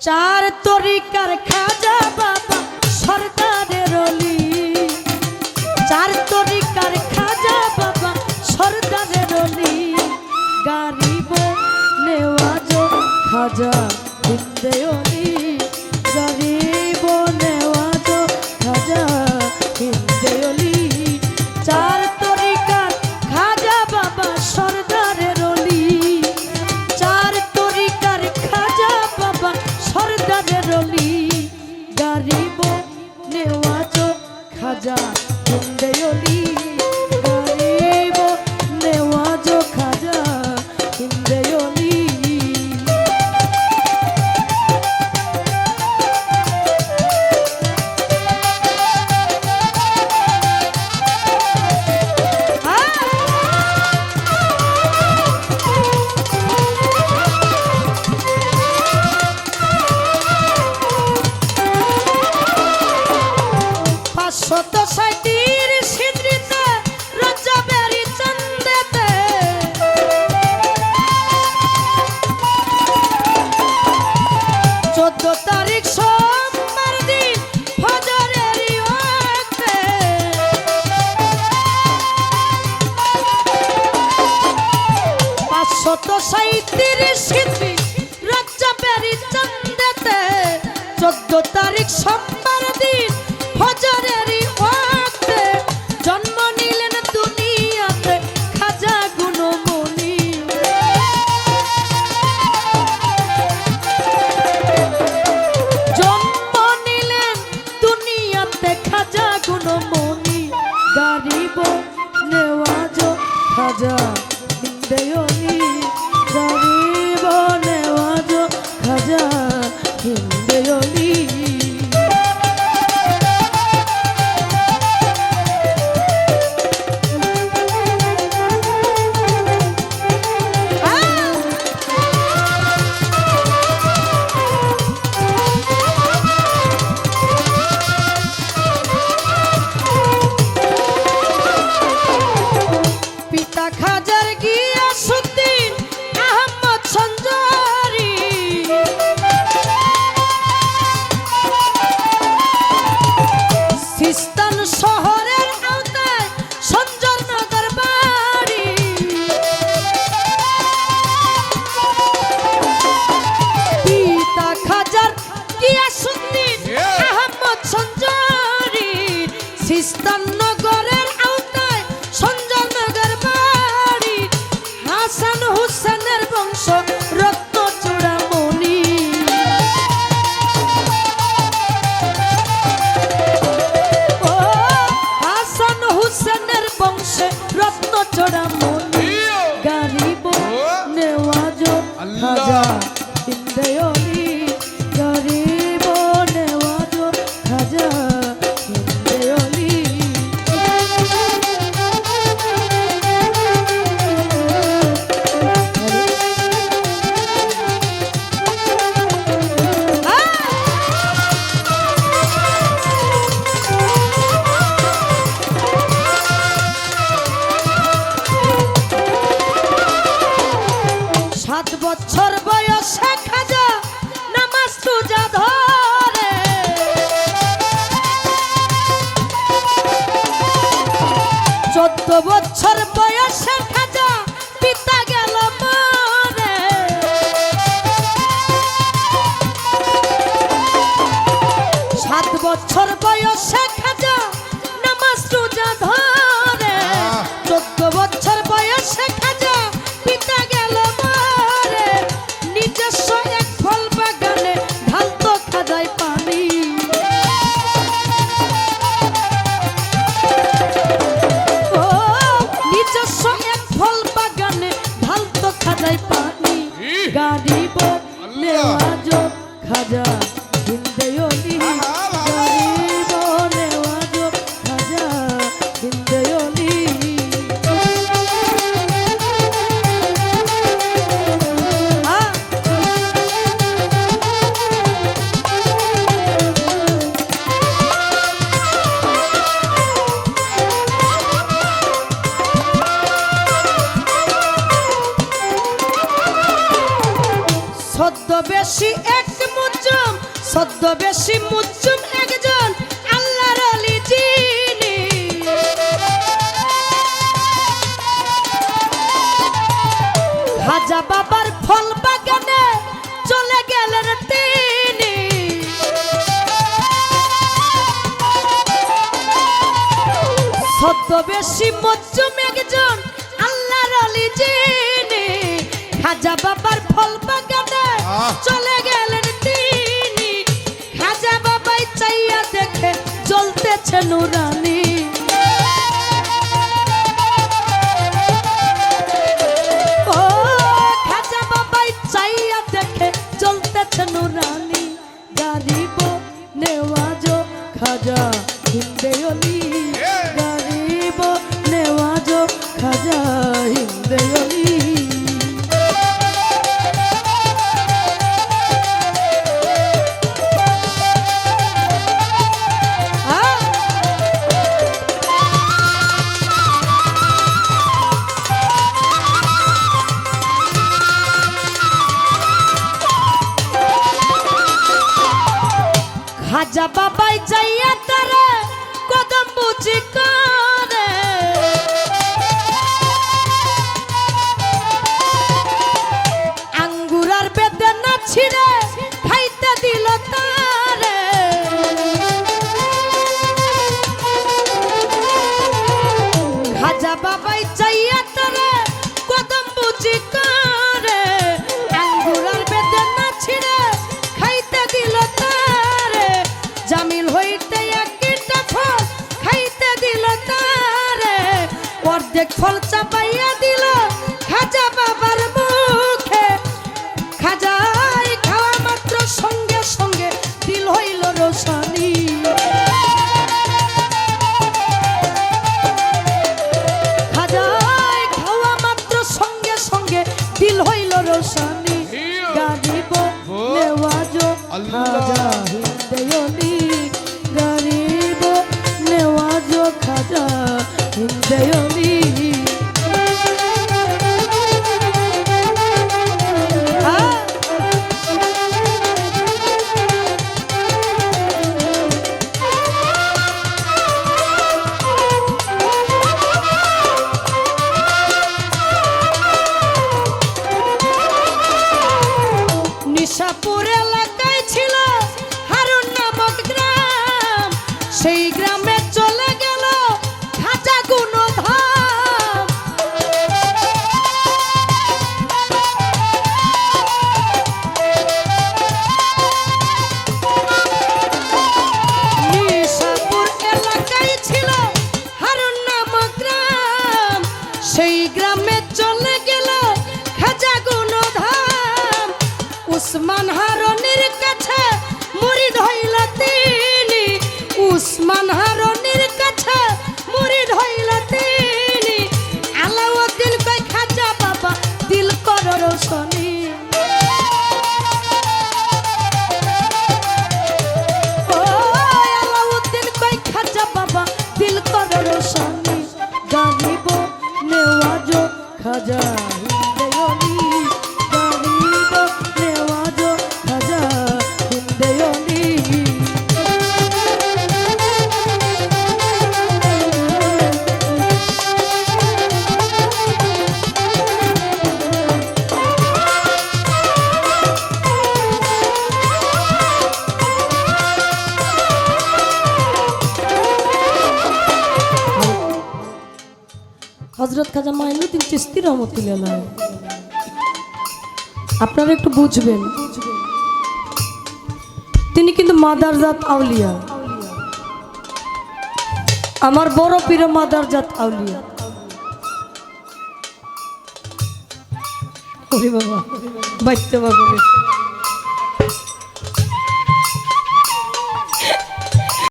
চার তরিকার খাজা বাবা সরকারের অলি। চার তরিকার খাজা বাবা সরকারের রলি গারিব নেওয়াজ খাজা দেওয়া Jaja. চোদ্দ তারিখ সম্ভব চোদ্দ বছর বয়সে নেওয়া খাজা হিন্দেও বেশি মজ্জুম একজন আল্লাহর অলি জেনে খাজা বাবার ফল বাগানে চলে গেলেন তিনি। খাজা বাবাই চাইয়া দেখে জ্বলতেছে নুরানি। খাজা বাবাই যাইয়া তারা কদম বুঝি কা অর্ধেক ফল চাপাইয়া দিল। যায় হজরত খাজা মাইনুদ্দিন চিস্তি রহমতুল্লাহ আপনারা একটু বুঝবেন। তিনি কিন্তু মাদারজাত আউলিয়া। আমার বড় প্রিয় মাদারজাত আউলিয়া। বাবা, বাইতে বাবা